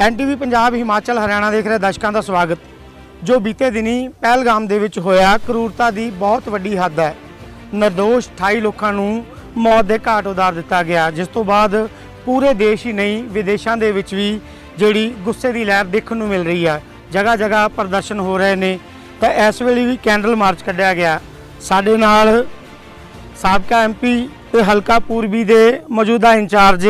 ਐਨਟੀਵੀ ਪੰਜਾਬ ਹਿਮਾਚਲ ਹਰਿਆਣਾ ਦੇਖ ਰਹੇ ਦਰਸ਼ਕਾਂ ਦਾ ਸਵਾਗਤ। ਜੋ ਬੀਤੇ ਦਿਨੀ ਪਹਿਲਗਾਮ ਦੇ ਵਿੱਚ ਹੋਇਆ, ਕਰੂਰਤਾ ਦੀ ਬਹੁਤ ਵੱਡੀ ਹੱਦ ਹੈ। ਨਿਰਦੋਸ਼ 28 ਲੋਕਾਂ ਨੂੰ ਮੌਤ ਦੇ ਘਾਟ ਉਤਾਰ ਦਿੱਤਾ ਗਿਆ, ਜਿਸ ਤੋਂ ਬਾਅਦ ਪੂਰੇ ਦੇਸ਼ ਹੀ ਨਹੀਂ, ਵਿਦੇਸ਼ਾਂ ਦੇ ਵਿੱਚ ਵੀ ਜਿਹੜੀ ਗੁੱਸੇ ਦੀ ਲਹਿਰ ਦੇਖਣ ਨੂੰ ਮਿਲ ਰਹੀ ਹੈ ਜਗ੍ਹਾ ਜਗ੍ਹਾ ਪ੍ਰਦਰਸ਼ਨ ਹੋ ਰਹੇ ਨੇ। ਤਾਂ ਇਸ ਵੇਲੇ ਵੀ ਕੈਂਡਲ ਮਾਰਚ ਕੱਢਿਆ ਗਿਆ। ਸਾਡੇ ਨਾਲ ਸਾਬਕਾ ਐਮਪੀ ਤੇ ਹਲਕਾ ਪੂਰਬੀ ਦੇ ਮੌਜੂਦਾ ਇੰਚਾਰਜ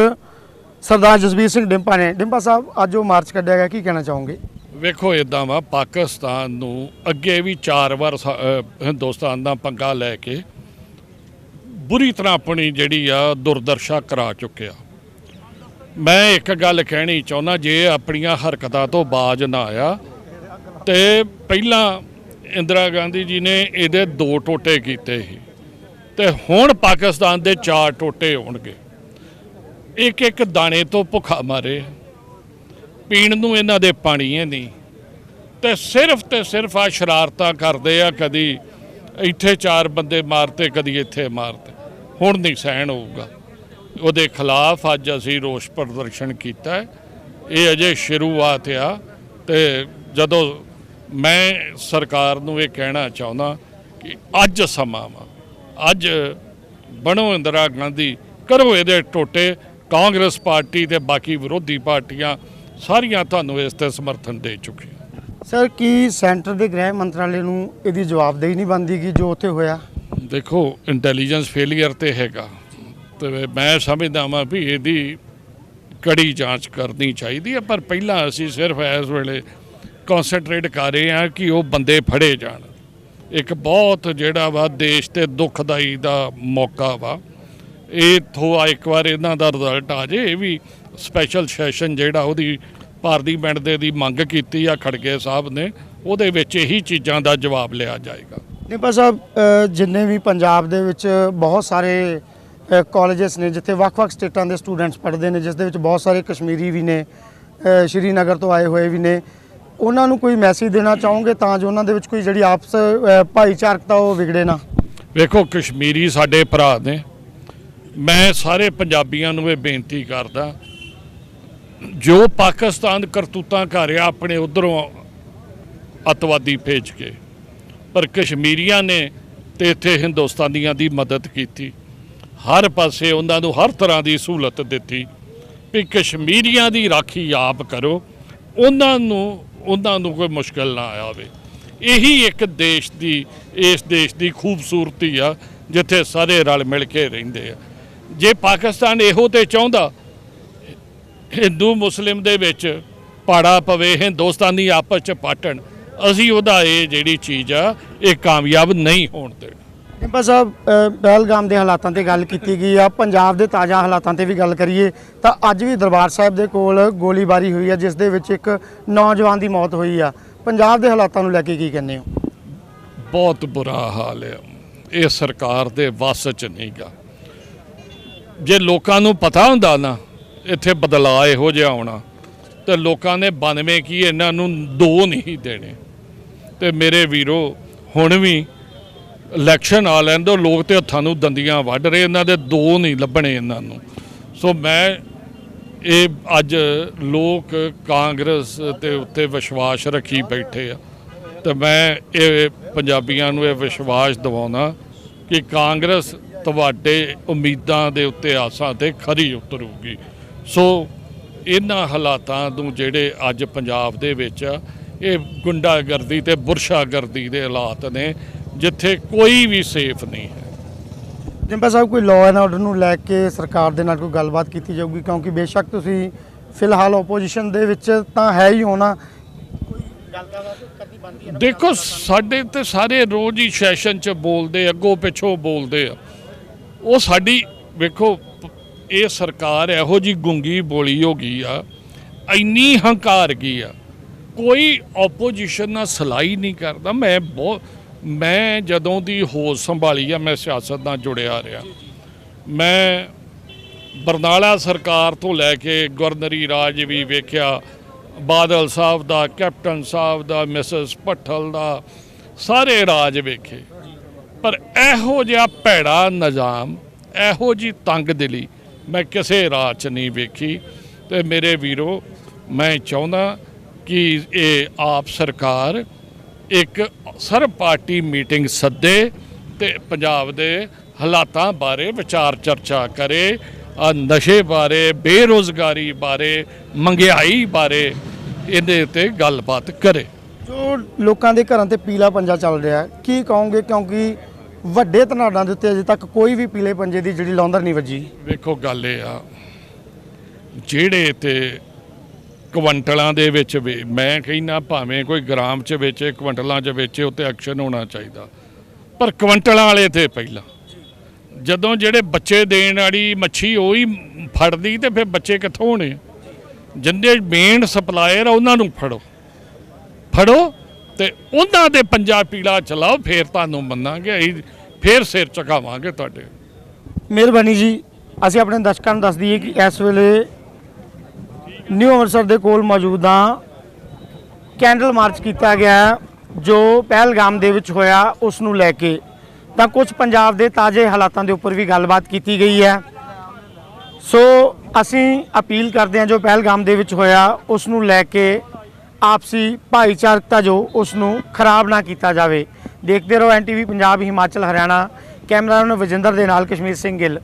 ਸਰਦਾਰ ਜਸਬੀਰ ਸਿੰਘ ਡਿੰਪਾ ਨੇ, ਡਿੰਪਾ ਸਾਹਿਬ, ਅੱਜ ਉਹ ਮਾਰਚ ਕੱਢਿਆ ਗਿਆ, ਕੀ ਕਹਿਣਾ ਚਾਹੋਗੇ? ਵੇਖੋ ਇਦਾਂ ਵਾ, ਪਾਕਿਸਤਾਨ ਨੂੰ ਅੱਗੇ ਵੀ ਚਾਰ ਵਾਰ ਹਿੰਦੁਸਤਾਨ ਦਾ ਪੰਗਾ ਲੈ ਕੇ ਬੁਰੀ ਤਰ੍ਹਾਂ ਆਪਣੀ ਜਿਹੜੀ ਆ ਦੁਰਦਰਸ਼ਾ ਕਰਾ ਚੁੱਕਿਆ। ਮੈਂ ਇੱਕ ਗੱਲ ਕਹਿਣੀ ਚਾਹੁੰਦਾ, ਜੇ ਆਪਣੀਆਂ ਹਰਕਤਾਂ ਤੋਂ ਬਾਜ ਨਾ ਆਇਆ, ਤੇ ਪਹਿਲਾਂ ਇੰਦਰਾ ਗਾਂਧੀ ਜੀ ਨੇ ਇਹਦੇ ਦੋ ਟੋਟੇ ਕੀਤੇ ਸੀ, ਤੇ ਹੁਣ ਪਾਕਿਸਤਾਨ ਦੇ ਚਾਰ ਟੋਟੇ ਹੋਣਗੇ। ਇੱਕ ਇੱਕ ਦਾਣੇ ਤੋਂ ਭੁੱਖਾ ਮਾਰੇ। ਪੀਣ ਨੂੰ ਇਹਨਾਂ ਦੇ ਪਾਣੀ ਹੈ ਨਹੀਂ। ਤੇ ਸਿਰਫ ਤੇ ਸਿਰਫ ਆ ਸ਼ਰਾਰਤਾਂ ਕਰਦੇ ਆ, ਕਦੀ ਇੱਥੇ ਚਾਰ ਬੰਦੇ ਮਾਰਤੇ, ਕਦੀ ਇੱਥੇ ਮਾਰਤੇ। ਹੁਣ ਨਹੀਂ ਸਹਿਣ ਹੋਊਗਾ। ਉਹਦੇ ਖਿਲਾਫ ਅੱਜ ਅਸੀਂ ਰੋਸ ਪ੍ਰਦਰਸ਼ਨ ਕੀਤਾ ਇਹ ਅਜੇ ਸ਼ੁਰੂਆਤ ਆ ਤੇ ਜਦੋਂ ਮੈਂ ਸਰਕਾਰ ਨੂੰ ਇਹ ਕਹਿਣਾ ਚਾਹੁੰਦਾ ਕਿ ਅੱਜ ਸਮਾਂ ਵਾ। ਅੱਜ ਬਣੋ ਇੰਦਰਾ ਗਾਂਧੀ, ਕਰੋ ਇਹਦੇ ਟੋਟੇ। ਕਾਂਗਰਸ ਪਾਰਟੀ ਤੇ ਬਾਕੀ ਵਿਰੋਧੀ ਪਾਰਟੀਆਂ ਸਾਰੀਆਂ ਤੁਹਾਨੂੰ ਇਸ ਤੇ ਸਮਰਥਨ ਦੇ ਚੁੱਕੀਆਂ ਸਰ ਕੀ ਸੈਂਟਰ ਦੇ ਗ੍ਰਹਿ ਮੰਤਰਾਲੇ ਨੂੰ ਇਹਦੀ ਜਵਾਬਦੇਹੀ ਨਹੀਂ ਬਣਦੀ ਕਿ ਜੋ ਉੱਥੇ ਹੋਇਆ? ਦੇਖੋ ਇੰਟੈਲੀਜੈਂਸ ਫੇਲਿਅਰ ਤੇ ਹੈਗਾ। ਤੇ ਮੈਂ ਸਮਝਦਾ ਹਾਂ ਵੀ ਇਹਦੀ ਕੜੀ ਜਾਂਚ ਕਰਨੀ ਚਾਹੀਦੀ ਹੈ ਪਰ ਪਹਿਲਾਂ ਅਸੀਂ ਸਿਰਫ ਇਸ ਵੇਲੇ ਕਨਸੈਂਟਰੇਟ ਕਰ ਰਹੇ ਹਾਂ ਕਿ ਉਹ ਬੰਦੇ ਫੜੇ ਜਾਣ। ਇੱਕ ਬਹੁਤ ਜਿਹੜਾ ਵਾ ਦੇਸ਼ ਤੇ ਦੁਖਦਾਈ ਦਾ ਮੌਕਾ ਵਾ। ਇਹ ਥੋ ਇੱਕ ਵਾਰ ਇਹਨਾਂ ਦਾ ਰਿਜ਼ਲਟ ਆ ਜੇ ਇਹ ਵੀ ਸਪੈਸ਼ਲ ਸੈਸ਼ਨ ਜਿਹੜਾ ਉਹਦੀ ਪਾਰਲੀਮੈਂਟ ਦੇ ਦੀ ਮੰਗ ਕੀਤੀ ਆ ਖੜਗੇ ਸਾਹਿਬ ਨੇ ਉਹਦੇ ਵਿੱਚ ਇਹੀ ਚੀਜ਼ਾਂ ਦਾ ਜਵਾਬ ਲਿਆ ਜਾਏਗਾ। ਡਿੰਪਾ ਸਾਹਿਬ ਜਿੰਨੇ ਵੀ ਪੰਜਾਬ ਦੇ ਵਿੱਚ ਬਹੁਤ ਸਾਰੇ ਕਾਲਜਸ ਨੇ ਜਿੱਥੇ ਵੱਖ-ਵੱਖ ਸਟੇਟਾਂ ਦੇ ਸਟੂਡੈਂਟਸ ਪੜ੍ਹਦੇ ਨੇ ਜਿਸ ਦੇ ਵਿੱਚ ਬਹੁਤ ਸਾਰੇ ਕਸ਼ਮੀਰੀ ਵੀ ਨੇ ਸ਼੍ਰੀਨਗਰ ਤੋਂ ਆਏ ਹੋਏ ਵੀ ਨੇ ਉਹਨਾਂ ਨੂੰ ਕੋਈ ਮੈਸੇਜ ਦੇਣਾ ਚਾਹੋਗੇ ਤਾਂ ਜੋ ਉਹਨਾਂ ਦੇ ਵਿੱਚ ਕੋਈ ਜਿਹੜੀ ਆਪਸ ਭਾਈਚਾਰਕਤਾ ਉਹ ਵਿਗੜੇ ਨਾ? ਵੇਖੋ ਕਸ਼ਮੀਰੀ ਸਾਡੇ ਭਰਾ ਨੇ ਮੈਂ ਸਾਰੇ ਪੰਜਾਬੀਆਂ ਨੂੰ ਇਹ ਬੇਨਤੀ ਕਰਦਾ, ਜੋ ਪਾਕਿਸਤਾਨ ਕਰਤੂਤਾਂ ਕਰ ਰਿਹਾ ਆਪਣੇ ਉਧਰੋਂ ਅਤਵਾਦੀ ਭੇਜ ਕੇ, ਪਰ ਕਸ਼ਮੀਰੀਆਂ ਨੇ ਤੇ ਇੱਥੇ ਹਿੰਦੁਸਤਾਨੀਆਂ ਦੀ ਮਦਦ ਕੀਤੀ। ਹਰ ਪਾਸੇ ਉਹਨਾਂ ਨੂੰ ਹਰ ਤਰ੍ਹਾਂ ਦੀ ਸਹੂਲਤ ਦਿੱਤੀ ਵੀ ਕਸ਼ਮੀਰੀਆਂ ਦੀ ਰਾਖੀ ਆਪ ਕਰੋ, ਉਹਨਾਂ ਨੂੰ ਉਹਨਾਂ ਨੂੰ ਕੋਈ ਮੁਸ਼ਕਲ ਨਾ ਆਵੇ। ਇਹੀ ਇੱਕ ਦੇਸ਼ ਦੀ, ਇਸ ਦੇਸ਼ ਦੀ ਖੂਬਸੂਰਤੀ ਆ, ਜਿੱਥੇ ਸਾਰੇ ਰਲ ਮਿਲ ਕੇ ਰਹਿੰਦੇ ਆ। ਜੇ ਪਾਕਿਸਤਾਨ ਇਹੋ ਤੇ ਚਾਹੁੰਦਾ ਹਿੰਦੂ ਮੁਸਲਿਮ ਦੇ ਵਿੱਚ ਪਾੜਾ ਪਵੇ ਹਿੰਦੁਸਤਾਨੀ ਆਪਸ ਚ ਪਾਟਣ ਅਸੀਂ ਉਹਦਾ ਇਹ ਜਿਹੜੀ ਚੀਜ਼ ਆ ਇਹ ਕਾਮਯਾਬ ਨਹੀਂ ਹੋਣ ਦੇਣਾ। ਡਿੰਪਾ ਸਾਹਿਬ ਪਹਿਲਗਾਮ ਦੇ ਹਾਲਾਤਾਂ ਤੇ ਗੱਲ ਕੀਤੀ ਗਈ ਆ ਪੰਜਾਬ ਦੇ ਤਾਜ਼ਾ ਹਾਲਾਤਾਂ ਤੇ ਵੀ ਗੱਲ ਕਰੀਏ ਤਾਂ ਅੱਜ ਵੀ ਦਰਬਾਰ ਸਾਹਿਬ ਦੇ ਕੋਲ ਗੋਲੀਬਾਰੀ ਹੋਈ ਆ ਜਿਸ ਦੇ ਵਿੱਚ ਇੱਕ ਨੌਜਵਾਨ ਦੀ ਮੌਤ ਹੋਈ ਆ। ਪੰਜਾਬ ਦੇ ਹਾਲਾਤਾਂ ਨੂੰ ਲੈ ਕੇ ਕੀ ਕਹਿੰਦੇ ਹੋ? ਬਹੁਤ ਬੁਰਾ ਹਾਲ ਹੈ ਇਹ ਸਰਕਾਰ ਦੇ ਵੱਸ ਚ ਨਹੀਂਗਾ। ਜੇ ਲੋਕਾਂ ਨੂੰ ਪਤਾ ਹੁੰਦਾ ਨਾ, ਇੱਥੇ ਬਦਲਾਅ ਇਹੋ ਜਿਹਾ ਆਉਣਾ, ਤੇ ਲੋਕਾਂ ਨੇ 92 ਕੀ ਇਹਨਾਂ ਨੂੰ ਦੋ ਨਹੀਂ ਦੇਣੇ। ਤੇ ਮੇਰੇ ਵੀਰੋ, ਹੁਣ ਵੀ ਇਲੈਕਸ਼ਨ ਆ ਲੈਣ ਦਿਓ ਲੋਕ ਤੇ ਹੱਥਾਂ ਨੂੰ ਦੰਦੀਆਂ ਵੱਢ ਰਹੇ, ਇਹਨਾਂ ਦੇ ਦੋ ਨਹੀਂ ਲੱਭਣੇ ਇਹਨਾਂ ਨੂੰ। ਸੋ ਮੈਂ ਇਹ ਅੱਜ ਲੋਕ ਕਾਂਗਰਸ ਦੇ ਉੱਤੇ ਵਿਸ਼ਵਾਸ ਰੱਖੀ ਬੈਠੇ ਆ, ਤੇ ਮੈਂ ਇਹ ਪੰਜਾਬੀਆਂ ਨੂੰ ਇਹ ਵਿਸ਼ਵਾਸ ਦਿਵਾਉਣਾ ਕਿ ਕਾਂਗਰਸ ਤੁਹਾਡੇ ਉਮੀਦਾਂ ਦੇ ਉੱਤੇ ਆਸਾਂ ਤੇ ਖਰੀ ਉਤਰੂਗੀ। ਸੋ ਇਹਨਾਂ ਹਾਲਾਤਾਂ ਨੂੰ ਜਿਹੜੇ ਅੱਜ ਪੰਜਾਬ ਦੇ ਵਿੱਚ ਇਹ ਗੁੰਡਾਗਰਦੀ ਤੇ ਬੁਰਸ਼ਾਗਰਦੀ ਦੇ ਹਾਲਾਤ ਨੇ ਜਿੱਥੇ ਕੋਈ ਵੀ ਸੇਫ ਨਹੀਂ ਹੈ। ਡਿੰਪਾ ਸਾਹਿਬ ਕੋਈ ਲਾਅ ਐਂਡ ਆਰਡਰ ਨੂੰ ਲੈ ਕੇ ਸਰਕਾਰ ਦੇ ਨਾਲ ਕੋਈ ਗੱਲਬਾਤ ਕੀਤੀ ਜਾਊਗੀ? ਕਿਉਂਕਿ ਬੇਸ਼ੱਕ ਤੁਸੀਂ ਫਿਲਹਾਲ ਆਪੋਜੀਸ਼ਨ ਦੇ ਵਿੱਚ ਤਾਂ ਹੈ ਹੀ ਹੋਣਾ ਦੇਖੋ ਸਾਡੇ ਤੇ ਸਾਰੇ ਰੋਜ਼ ਹੀ ਸੈਸ਼ਨ 'ਚ ਬੋਲਦੇ ਅੱਗੋਂ ਪਿੱਛੋਂ ਬੋਲਦੇ ਆ। ਉਹ ਸਾਡੀ, ਵੇਖੋ, ਇਹ ਸਰਕਾਰ ਇਹੋ ਜੀ ਗੁੰਗੀ ਬੋਲੀ ਹੋ ਗਈ ਆ, ਇੰਨੀ ਹੰਕਾਰ ਗਈ ਆ। ਕੋਈ ਆਪੋਜੀਸ਼ਨ ਨਾਲ ਸਲਾਈ ਨਹੀਂ ਕਰਦਾ। ਮੈਂ ਬਹੁਤ ਮੈਂ ਜਦੋਂ ਦੀ ਹੋਸ਼ ਸੰਭਾਲੀ ਆ, ਮੈਂ ਸਿਆਸਤ ਨਾਲ ਜੁੜਿਆ ਰਿਹਾ। ਮੈਂ ਬਰਨਾਲਾ ਸਰਕਾਰ ਤੋਂ ਲੈ ਕੇ ਗਵਰਨਰੀ ਰਾਜ ਵੀ ਵੇਖਿਆ। ਬਾਦਲ ਸਾਹਿਬ ਦਾ, ਕੈਪਟਨ ਸਾਹਿਬ ਦਾ, ਮਿਸਸ ਪੱਠਲ ਦਾ, ਸਾਰੇ ਰਾਜ ਵੇਖੇ। ਪਰ ਇਹੋ ਜਿਹਾ ਭੈੜਾ ਨਿਜ਼ਾਮ, ਇਹੋ ਜੀ ਤੰਗ ਦਿਲੀ ਮੈਂ ਕਿਸੇ ਰਾਹ 'ਚ ਨਹੀਂ ਵੇਖੀ। ਤੇ ਮੇਰੇ ਵੀਰੋ, ਮੈਂ ਚਾਹੁੰਦਾ ਕਿ ਇਹ ਆਪ ਸਰਕਾਰ ਇੱਕ ਸਰਬ ਪਾਰਟੀ ਮੀਟਿੰਗ ਸੱਦੇ ਤੇ ਪੰਜਾਬ ਦੇ ਹਾਲਾਤਾਂ ਬਾਰੇ ਵਿਚਾਰ ਚਰਚਾ ਕਰੇ, ਆ ਨਸ਼ੇ ਬਾਰੇ, ਬੇਰੋਜ਼ਗਾਰੀ ਬਾਰੇ, ਮੰਗਿਆਈ ਬਾਰੇ ਇਹਦੇ ਉੱਤੇ ਗੱਲਬਾਤ ਕਰੇ। ਜੋ ਲੋਕਾਂ ਦੇ ਘਰਾਂ ਤੇ ਪੀਲਾ ਪੰਜਾ ਚੱਲ ਰਿਹਾ ਕੀ ਕਹੋਗੇ? ਕਿਉਂਕਿ ਵੱਡੇ ਧਨਾੜਾਂ ਦੇ ਉੱਤੇ ਅਜੇ ਤੱਕ ਕੋਈ ਵੀ ਪੀਲੇ ਪੰਜੇ ਦੀ ਜਿਹੜੀ ਲੌਂਦਰ ਨਹੀਂ ਵੱਜੀ। ਵੇਖੋ, ਗੱਲ ਇਹ ਆ, ਜਿਹੜੇ ਤੇ ਕੁਇੰਟਲਾਂ ਦੇ ਵਿੱਚ ਵੀ, ਮੈਂ ਕਹਿੰਦਾ ਭਾਵੇਂ ਕੋਈ ਗ੍ਰਾਮ ਚ ਵੇਚੇ ਕੁਇੰਟਲਾਂ ਚ ਵੇਚੇ, ਉੱਤੇ ਐਕਸ਼ਨ ਹੋਣਾ ਚਾਹੀਦਾ। ਪਰ ਕੁਇੰਟਲਾਂ ਵਾਲੇ ਤੇ ਪਹਿਲਾਂ। ਜਦੋਂ ਜਿਹੜੇ ਬੱਚੇ ਦੇਣ ਵਾਲੀ ਮੱਛੀ ਉਹੀ ਫੜਦੀ ਤੇ ਫਿਰ ਬੱਚੇ ਕਿੱਥੋਂ ਹੋਣੇ? ਜਿੰਦੇ ਮੇਨ ਸਪਲਾਇਰ ਆ, ਉਹਨਾਂ ਨੂੰ ਫੜੋ। ਫੜੋ ਤੇ ਉਹਨਾਂ ਦੇ ਪੰਜਾ ਪੀੜਾ ਚਲਾਓ, ਫੇਰ ਤੁਹਾਨੂੰ ਮੰਨਾਂਗੇ, ਅਸੀਂ ਫੇਰ ਸਿਰ ਝੁਕਾਵਾਂਗੇ ਤੁਹਾਡੇ। ਮਿਹਰਬਾਨੀ ਜੀ। ਅਸੀਂ ਆਪਣੇ ਦਰਸ਼ਕਾਂ ਨੂੰ ਦੱਸ ਦਈਏ ਕਿ ਇਸ ਵੇਲੇ ਨਿਊ ਅੰਮ੍ਰਿਤਸਰ ਦੇ ਕੋਲ ਮੌਜੂਦ ਹਾਂ। ਕੈਂਡਲ ਮਾਰਚ ਕੀਤਾ ਗਿਆ ਜੋ ਪਹਿਲਗਾਮ ਦੇ ਵਿੱਚ ਹੋਇਆ, ਉਸ ਨੂੰ ਲੈ ਕੇ। ਤਾਂ ਕੁਝ ਪੰਜਾਬ ਦੇ ਤਾਜ਼ੇ ਹਾਲਾਤਾਂ ਦੇ ਉੱਪਰ ਵੀ ਗੱਲਬਾਤ ਕੀਤੀ ਗਈ ਹੈ। ਸੋ ਅਸੀਂ ਅਪੀਲ ਕਰਦੇ ਹਾਂ, ਜੋ ਪਹਿਲਗਾਮ ਦੇ ਵਿੱਚ ਹੋਇਆ, ਉਸ ਨੂੰ ਲੈ ਕੇ ਆਪਸੀ ਭਾਈਚਾਰਕਤਾ ਜੋ ਉਸ ਨੂੰ ਖਰਾਬ ਨਾ ਕੀਤਾ ਜਾਵੇ। ਦੇਖਦੇ ਰਹੋ ਐਨਟੀਵੀ ਪੰਜਾਬ, ਹਿਮਾਚਲ, ਹਰਿਆਣਾ। ਕੈਮਰਾਮੈਨ ਵਜਿੰਦਰ ਦੇ ਨਾਲ ਕਸ਼ਮੀਰ ਸਿੰਘ ਗਿੱਲ।